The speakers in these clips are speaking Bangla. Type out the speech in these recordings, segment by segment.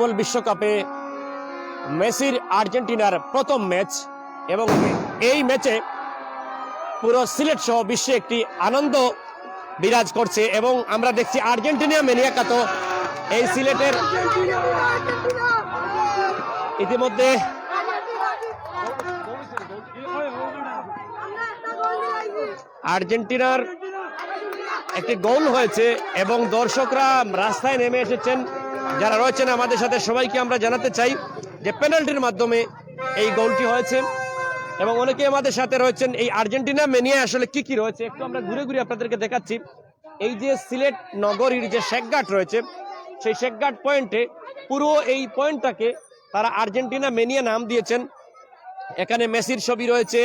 ফুটবল বিশ্বকাপে মেসির আর্জেন্টিনার প্রথম ম্যাচ এবং এই ম্যাচে পুরো সিলেট সহ বিশ্বে একটি আনন্দ বিরাজ করছে এবং আমরা দেখছি আর্জেন্টিনা মেনিয়াকা তো এই সিলেটের ইতিমধ্যে আর্জেন্টিনার একটি গোল হয়েছে এবং দর্শকরা রাস্তায় নেমে এসেছেন। যারা রয়েছেন আমাদের সাথে সবাইকে আমরা জানাতে চাই যে পেনাল্টির মাধ্যমে এই গোলটি হয়েছে। এবং অনেকে আমাদের সাথে রয়েছেন এই আর্জেন্টিনা মেনিয়া আসলে কি কি রয়েছে একটু আমরা ঘুরে ঘুরে আপনাদেরকে দেখাচ্ছি। এই যে সিলেট নগরীর যে শেখঘাট রয়েছে সেই শেখঘাট পয়েন্টে পুরো এই পয়েন্টটাকে তারা আর্জেন্টিনা মেনিয়া নাম দিয়েছেন। এখানে মেসির ছবি রয়েছে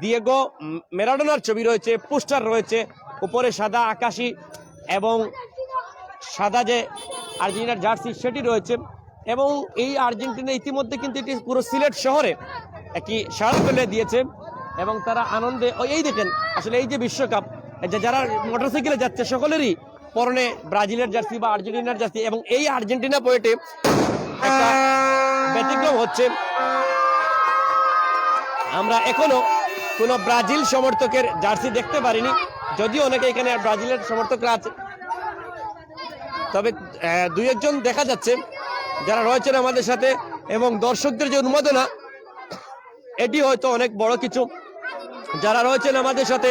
দিয়েগো উম, ম্যারাডোনার ছবি রয়েছে পোস্টার রয়েছে উপরে সাদা আকাশি এবং সাদা যে আর্জেন্টিনার জার্সি সেটি রয়েছে এবং এই আর্জেন্টিনা ইতিমধ্যে কিন্তু এটি পুরো সিলেট শহরে একটি সাড়া দিয়েছে এবং তারা আনন্দে এই দেখেন, আসলে এই যে বিশ্বকাপ যারা মোটরসাইকেলে যাচ্ছে সকলেরই পরনে ব্রাজিলের জার্সি বা আর্জেন্টিনার জার্সি এবং এই আর্জেন্টিনা পয়েন্টে একটা ব্যতিক্রম হচ্ছে। আমরা এখনও কোনো ব্রাজিল সমর্থকের জার্সি দেখতে পারিনি, যদিও অনেকে এখানে ব্রাজিলের সমর্থকরা আছে। তবে দুই একজন দেখা যাচ্ছে যারা রয়েছেন আমাদের সাথে এবং দর্শকদের যে উন্মাদনা, এটি হয়তো অনেক বড় কিছু। যারা রয়েছেন আমাদের সাথে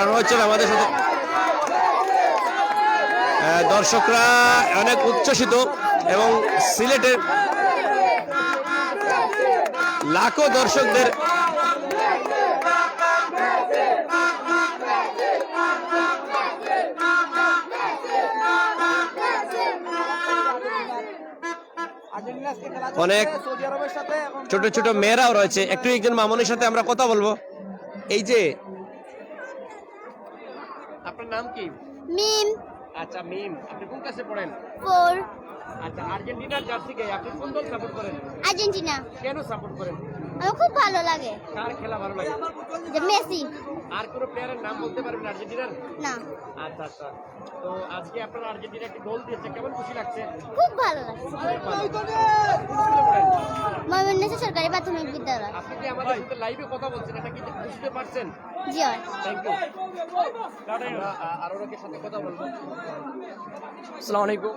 যারা রয়েছেন আমাদের সাথে। দর্শকরা অনেক উচ্ছ্বসিত এবং সিলেটের লাখো দর্শকদের অনেক ছোট ছোট মেয়েরাও রয়েছে। একটু একজন মামনের সাথে আমরা কথা বলব। এই যে আপনার নাম কি? মিম। আচ্ছা মিম। আপনি কোন ক্লাসে পড়েন? ফোর আচ্ছা আর্জেন্টিনার জার্সি গায়ে আপনি কোন দল সাপোর্ট করেন? আর্জেন্টিনা। কেন সাপোর্ট করেন? আমার খুব ভালো লাগে। কার খেলা ভালো লাগে? যে মেসি। আর কোনো প্লেয়ারের নাম বলতে পারবেন আর্জেন্টিনার? না। আচ্ছা আচ্ছা। তো আজকে আপনার আর্জেন্টিনা একটি গোল দিয়েছে কেমন খুশি লাগছে? খুব ভালো লাগে কোন স্কুলে পড়েন? ময়মনসিংহ সরকারি প্রাথমিক বিদ্যালয়। আপনি কি আমাদের সাথে লাইভে কথা বলছেন? এটা কি বুঝতে পারছেন? জি হয়। থ্যাংক ইউ আরও লোকের সাথে কথা বলব। আসসালামু আলাইকুম।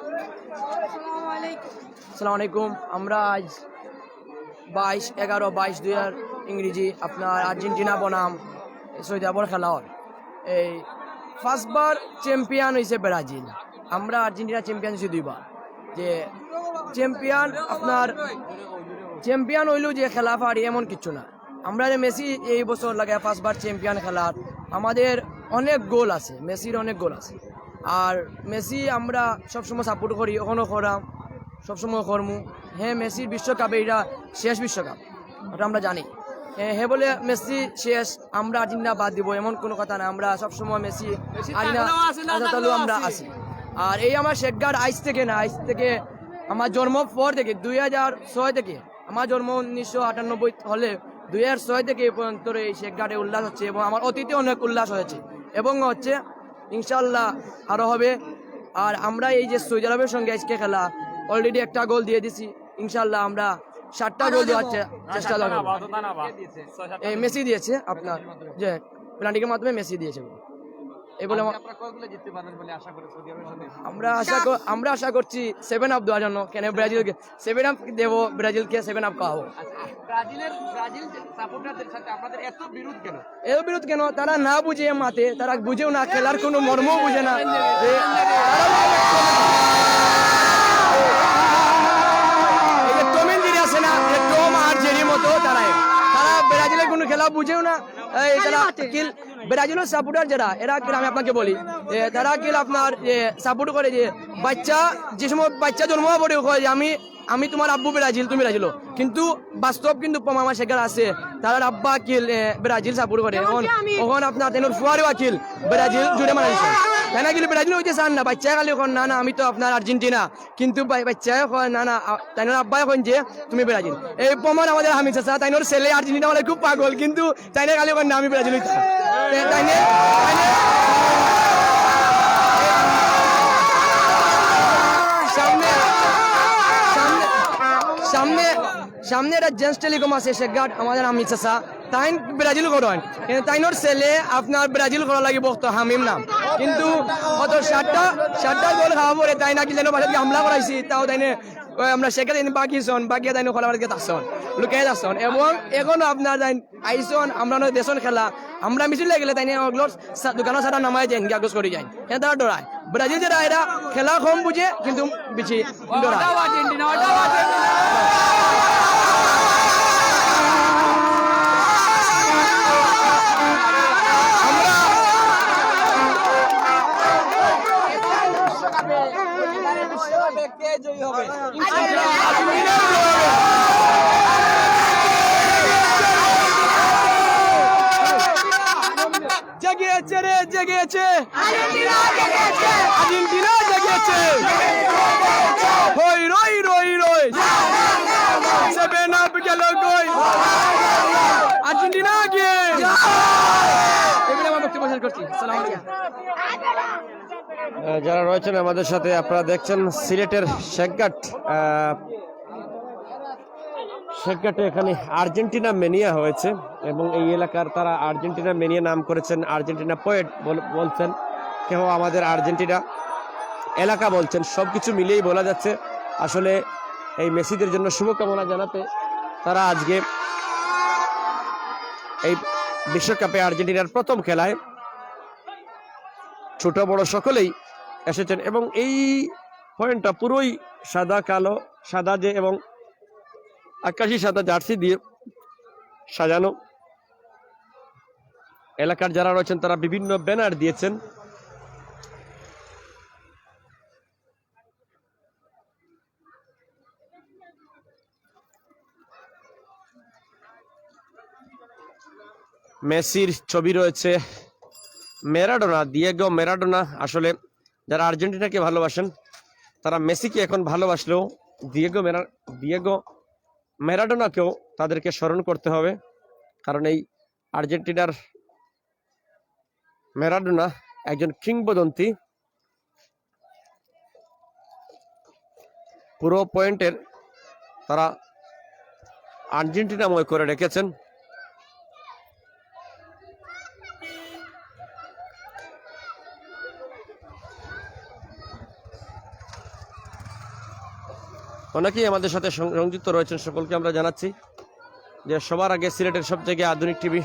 আসসালামু আলাইকুম। আমরা আজ বাইশ এগারো বাইশ দুই হাজার ইংরেজি আপনার আর্জেন্টিনা বনাম সৌদি আরবের খেলা হয় এই ফার্স্টবার চ্যাম্পিয়ন হয়েছে ব্রাজিল। আমরা আর্জেন্টিনা চ্যাম্পিয়ন হয়েছি দুইবার। যে চ্যাম্পিয়ন আপনার চ্যাম্পিয়ন হইলেও যে খেলা পারি এমন কিছু না। আমরা যে মেসি এই বছর লাগে ফার্স্টবার চ্যাম্পিয়ন খেলার, আমাদের অনেক গোল আছে, মেসির অনেক গোল আছে। আর মেসি আমরা সবসময় সাপোর্ট করি ওখানেও করাম সবসময় করমু। হ্যাঁ মেসির বিশ্বকাপে এটা শেষ বিশ্বকাপ ওটা আমরা জানি। হ্যাঁ হ্যাঁ বলে মেসি শেষ আমরা আর্জেন্টিনা বাদ দিব এমন কোনো কথা না আমরা সবসময় মেসি আর্জেন্টিনা আমরা আছি। আর এই আমার শেখগার আইস থেকে না আইস থেকে আমার জন্ম পর থেকে দুই হাজার ছয় থেকে আমার জন্ম উনিশশো আটানব্বই হলে দুই হাজার ছয় থেকে এই পর্যন্ত এই শেখগাটে উল্লাস হচ্ছে এবং আমার অতীতে অনেক উল্লাস হয়েছে। এবং হচ্ছে ইনশাল্লাহ আরও হবে। আর আমরা এই যে সৌদি আরবের সঙ্গে আজকে খেলা অলরেডি একটা গোল দিয়ে দিছি। ইনশাল্লাহ আমরা সাতটা গোল দেওয়ার চেষ্টা লাগবে। মেসি দিয়েছে আপনার যে পেনাল্টির মাধ্যমে মেসি দিয়েছে আমার- আশা আমরা আশা কর- আমরা আশা করছি সেভেন আপ দেওয়ার জন্য। কেন ব্রাজিলকে? সেভেন আপ দেবো ব্রাজিলকে সেভেন আপ খাওয়াবো। ব্রাজিলের ব্রাজিল সাপোর্টারদের সাথে আপনাদের এত বিরোধ কেন? এর বিরোধ কেন? তারা না বুঝে মাতে তারা বুঝেও না খেলার কোনো মর্ম বুঝে না। মতো তারা তারা ব্রাজিলের কোনো খেলা বুঝেও না। তারা ব্রাজিলের সাপোর্টার যারা এরা আমি আপনাকে বলি যে তারা কি আপনার সাপোর্ট করে যে বাচ্চা যে সময় বাচ্চা জন্ম পড়ে যে আমি আমি তোমার আব্বু ব্রাজিল তুমি ব্রাজিল কিন্তু বাস্তব কিন্তু প্রমাণ সেখানে আছে তার আব্বা কিল এ, ব্রাজিল সাপোর্ট করে। এখন এখন আপনার তেনোর ফুয়ারিও আকিল ব্রাজিল জুড়ে মানাইছে তাই না কিন্তু ব্রাজিল হইতে চান না? বাচ্চা খালি এখন না না আমি তো আপনার আর্জেন্টিনা। কিন্তু বাচ্চা কয় না না তাইনোর আব্বা এখন যে তুমি ব্রাজিল। এই প্রমাণ আমাদের হামিদ চাচা তাইনোর ছেলে আর্জেন্টিনা খুব পাগল কিন্তু তাইনে খালি এখন না আমি ব্রাজিল তাই- তাইনে তাইনে সামনে সামনে সামনে একটা জেন্টস টেলিকম আছে শেখঘাট আমাদের আমি চাচা তাই ব্রাজিল করেন কিন্তু তাইনোর ছেলে আপনার ব্রাজিল করা লাগিব তো হামিম নাম কিন্তু অত সাতটা সাতটা গোল খাওয়া পরে তাই নাকি যেন বাসাতে হামলা করাইছি তাও ওই আমরা সেখানে বাকি সন বাকি খেলা বাড়িতে আসন লুকাই আসন এবং এখনও আপনার তাই আইসন আমরা দেশন খেলা। আমরা মিছিল গেলে তাই ওগুলোর দোকানের সারা নামায় যায় গাগজ করে যায়। এখানে তারা ডরায় ব্রাজিল যারা এরা খেলা কম বুঝে কিন্তু বেশি ডরায় জেগেছে রে জেগেছে। আর্জেন্টিনা জেগেছে। হই রই রই রই। সেভেন আপ গেল কই? আর্জেন্টিনা গিয়ে এবারে আমার বক্তব্য শেষ করছি। সালাম যারা রয়েছেন আমাদের সাথে আপনারা দেখছেন সিলেটের শেখঘাট শেখঘাটে এখানে আর্জেন্টিনা মেনিয়া হয়েছে এবং এই এলাকার তারা আর্জেন্টিনা মেনিয়া নাম করেছেন, আর্জেন্টিনা পোয়েট বলছেন কেউ আমাদের আর্জেন্টিনা এলাকা বলছেন সব কিছু মিলিয়েই বলা যাচ্ছে। আসলে এই মেসিদের জন্য শুভকামনা জানাতে তারা আজকে এই বিশ্বকাপে আর্জেন্টিনার প্রথম খেলায় ছোট বড় সকলেই এসেছেন এবং এই পয়েন্টটা পুরোই সাদা, কালো, সাদা যে এবং আকাশি সাদা জার্সি দিয়ে সাজানো। এলাকার যারা রয়েছেন, তারা বিভিন্ন ব্যানার দিয়েছেন। মেসির ছবি রয়েছে মেরাডোনা দিয়েগো মেরাডোনা আসলে যারা আর্জেন্টিনাকে ভালোবাসেন, তারা মেসিকে এখন ভালোবাসলেও দিয়েগো মেরা দিয়েগো ম্যারাডোনাকেও তাদেরকে স্মরণ করতে হবে। কারণ এই আর্জেন্টিনার ম্যারাডোনা একজন কিংবদন্তি। পুরো পয়েন্টের তারা আর্জেন্টিনাময় করে রেখেছেন। অনেকেই আমাদের সাথে সংযুক্ত রয়েছেন, সকলকে আমরা জানাচ্ছি যে সবার আগে সিলেটের সব থেকে আধুনিক টিভি।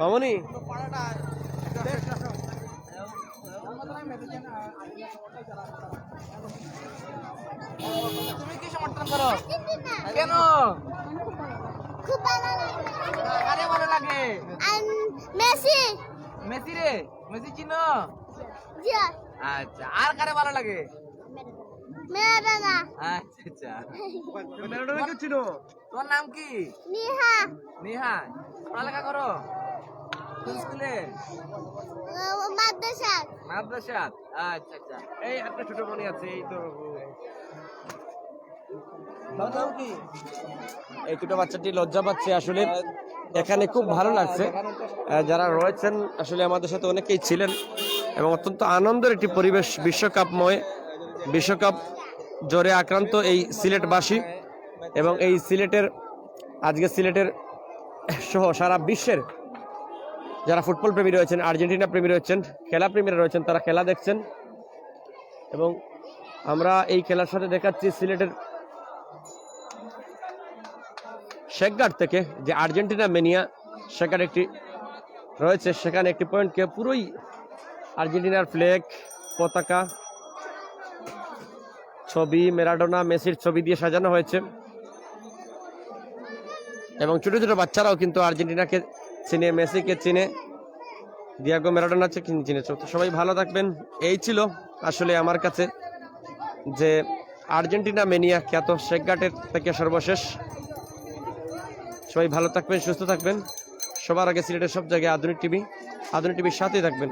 মামনি? তুমি কি সমর্থন করো? কেন? খুব ভালো লাগে। কারে ভালো লাগে? মেসি। মেসি রে মেসি চিনো? আচ্ছা আর কারে ভালো লাগে? মেরাডোনা আচ্ছা আচ্ছা। তোর নাম কি? নিহা। নেহা। পড়ালেখা করো? কোন স্কুলে? মাদ্রাসা। মাদ্রাসা? আচ্ছা আচ্ছা। এই একটা ছোট মনে আছে এই তো এই দুটো বাচ্চাটি লজ্জা পাচ্ছে আসলে। এখানে খুব ভালো লাগছে। যারা রয়েছেন আসলে আমাদের সাথে অনেকেই ছিলেন এবং অত্যন্ত আনন্দের একটি পরিবেশ বিশ্বকাপময় বিশ্বকাপ জ্বরে আক্রান্ত এই সিলেটবাসী এবং এই সিলেটের আজকে সিলেটের সহ সারা বিশ্বের যারা ফুটবল প্রেমী রয়েছেন, আর্জেন্টিনা প্রেমী রয়েছেন, খেলা প্রেমীরা রয়েছেন, তারা খেলা দেখছেন। এবং আমরা এই খেলার সাথে দেখাচ্ছি সিলেটের শেখঘাট থেকে যে আর্জেন্টিনা মেনিয়া সেখানে একটি রয়েছে। সেখানে একটি পয়েন্টকে পুরোই আর্জেন্টিনার ফ্ল্যাগ পতাকা, ছবি মেরাডোনা মেসির ছবি দিয়ে সাজানো হয়েছে। এবং ছোট ছোট বাচ্চারাও কিন্তু আর্জেন্টিনাকে চিনে, মেসিকে চিনে দিয়াগো মেরাডোনাকে চিনেছ তো সবাই ভালো থাকবেন। এই ছিল আসলে আমার কাছে যে আর্জেন্টিনা মেনিয়া খ্যাত শেখঘাটের থেকে সর্বশেষ। সবাই ভালো থাকবেন, সুস্থ থাকবেন। সবার আগে সিলেটের সব জায়গায় আধুনিক টিভি, আধুনিক টিভির সাথেই থাকবেন।